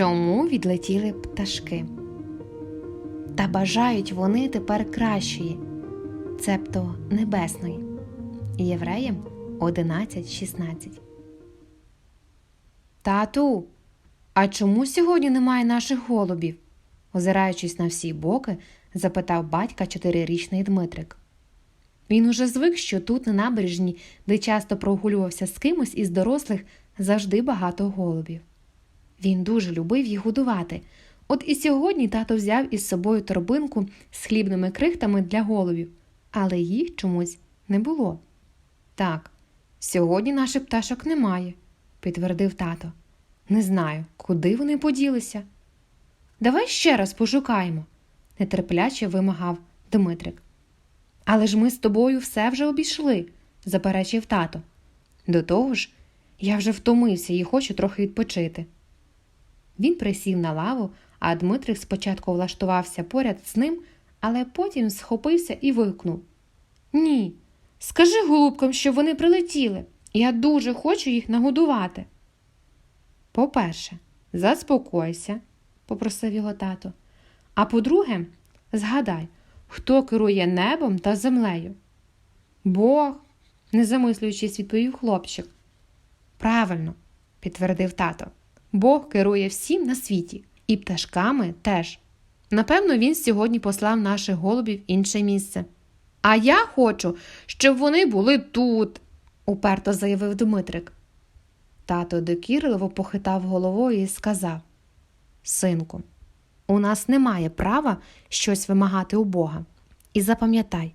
чому відлетіли пташки. Та бажають вони тепер кращої, цебто небесної. Євреям 11.16. Тату, а чому сьогодні немає наших голубів? озираючись на всі боки, запитав батька чотирирічний Дмитрик. Він уже звик, що тут, на набережні, де часто прогулювався з кимось із дорослих, завжди багато голубів. Він дуже любив їх годувати. От і сьогодні тато взяв із собою торбинку з хлібними крихтами для голубів, але їх чомусь не було. Так, сьогодні наших пташок немає, підтвердив тато. Не знаю, куди вони поділися. Давай ще раз пошукаємо, нетерпляче вимагав Дмитрик. Але ж ми з тобою все вже обійшли, заперечив тато. До того ж, я вже втомився і хочу трохи відпочити. Він присів на лаву, а Дмитрик спочатку влаштувався поряд з ним, але потім схопився і вигукнув Ні, скажи голубкам, щоб вони прилетіли. Я дуже хочу їх нагодувати. По-перше, заспокойся, попросив його тато. А по-друге, згадай, хто керує небом та землею. Бог, не замислюючись, відповів хлопчик. Правильно, підтвердив тато. Бог керує всім на світі, і пташками теж. Напевно, він сьогодні послав наших голубів в інше місце. А я хочу, щоб вони були тут, уперто заявив Дмитрик. Тато докірливо похитав головою і сказав Синку, у нас немає права щось вимагати у Бога. І запам'ятай,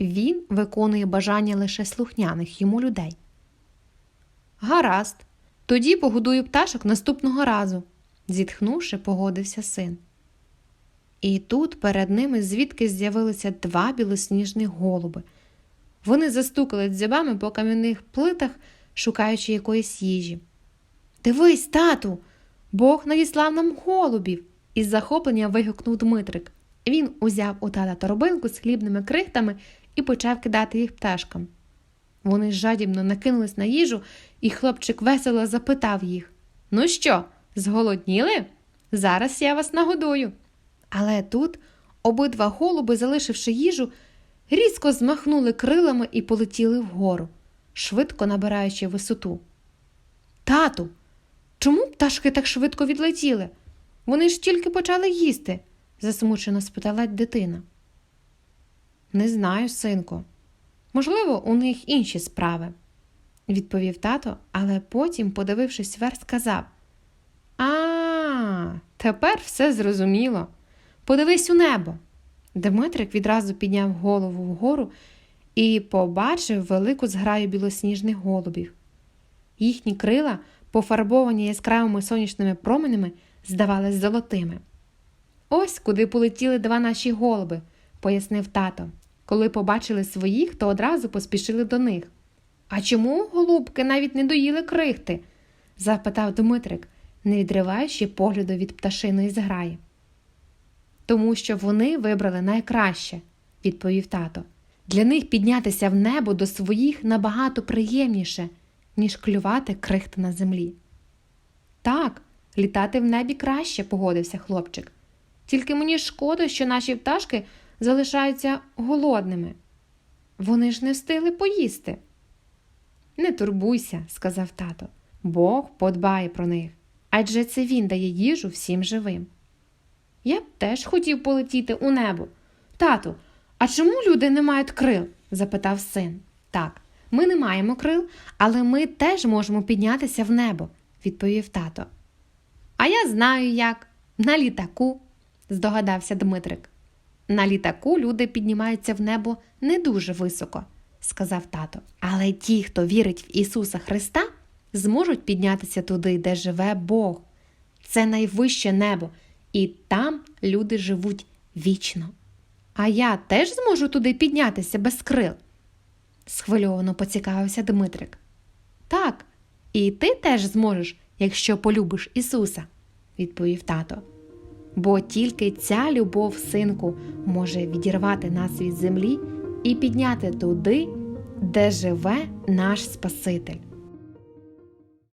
він виконує бажання лише слухняних йому людей. Гаразд, тоді погодую пташок наступного разу, зітхнувши, погодився син. І тут перед ними звідки з'явилися два білосніжних голуби. Вони застукали дзьобами по кам'яних плитах, шукаючи якоїсь їжі. Дивись, тату, Бог надіслав нам голубів, із захоплення вигукнув Дмитрик. Він узяв у тата торбинку з хлібними крихтами і почав кидати їх пташкам. Вони жадібно накинулись на їжу, і хлопчик весело запитав їх Ну що, зголодніли? Зараз я вас нагодую. Але тут обидва голуби, залишивши їжу, різко змахнули крилами і полетіли вгору, швидко набираючи висоту. Тату, чому пташки так швидко відлетіли? Вони ж тільки почали їсти, засмучено спитала дитина. Не знаю, синку. Можливо, у них інші справи, відповів тато, але потім, подивившись вверх, сказав А, тепер все зрозуміло. Подивись у небо. Дмитрик відразу підняв голову вгору і побачив велику зграю білосніжних голубів. Їхні крила, пофарбовані яскравими сонячними променями, здавались золотими. Ось куди полетіли два наші голуби, пояснив тато. Коли побачили своїх, то одразу поспішили до них. А чому голубки навіть не доїли крихти? запитав Дмитрик, не відриваючи погляду від пташиної зграї. Тому що вони вибрали найкраще, відповів тато. Для них піднятися в небо до своїх набагато приємніше, ніж клювати крихти на землі. Так, літати в небі краще, погодився хлопчик. Тільки мені шкода, що наші пташки залишаються голодними. Вони ж не встигли поїсти. Не турбуйся, сказав тато. Бог подбає про них, адже це він дає їжу всім живим. Я б теж хотів полетіти у небо. Тату, а чому люди не мають крил? запитав син. Так, ми не маємо крил, але ми теж можемо піднятися в небо, відповів тато. А я знаю як. На літаку, здогадався Дмитрик. На літаку люди піднімаються в небо не дуже високо, сказав тато. Але ті, хто вірить в Ісуса Христа, зможуть піднятися туди, де живе Бог. Це найвище небо, і там люди живуть вічно. А я теж зможу туди піднятися без крил? схвильовано поцікавився Дмитрик. Так, і ти теж зможеш, якщо полюбиш Ісуса, відповів тато. Бо тільки ця любов, синку, може відірвати нас від землі і підняти туди, де живе наш Спаситель.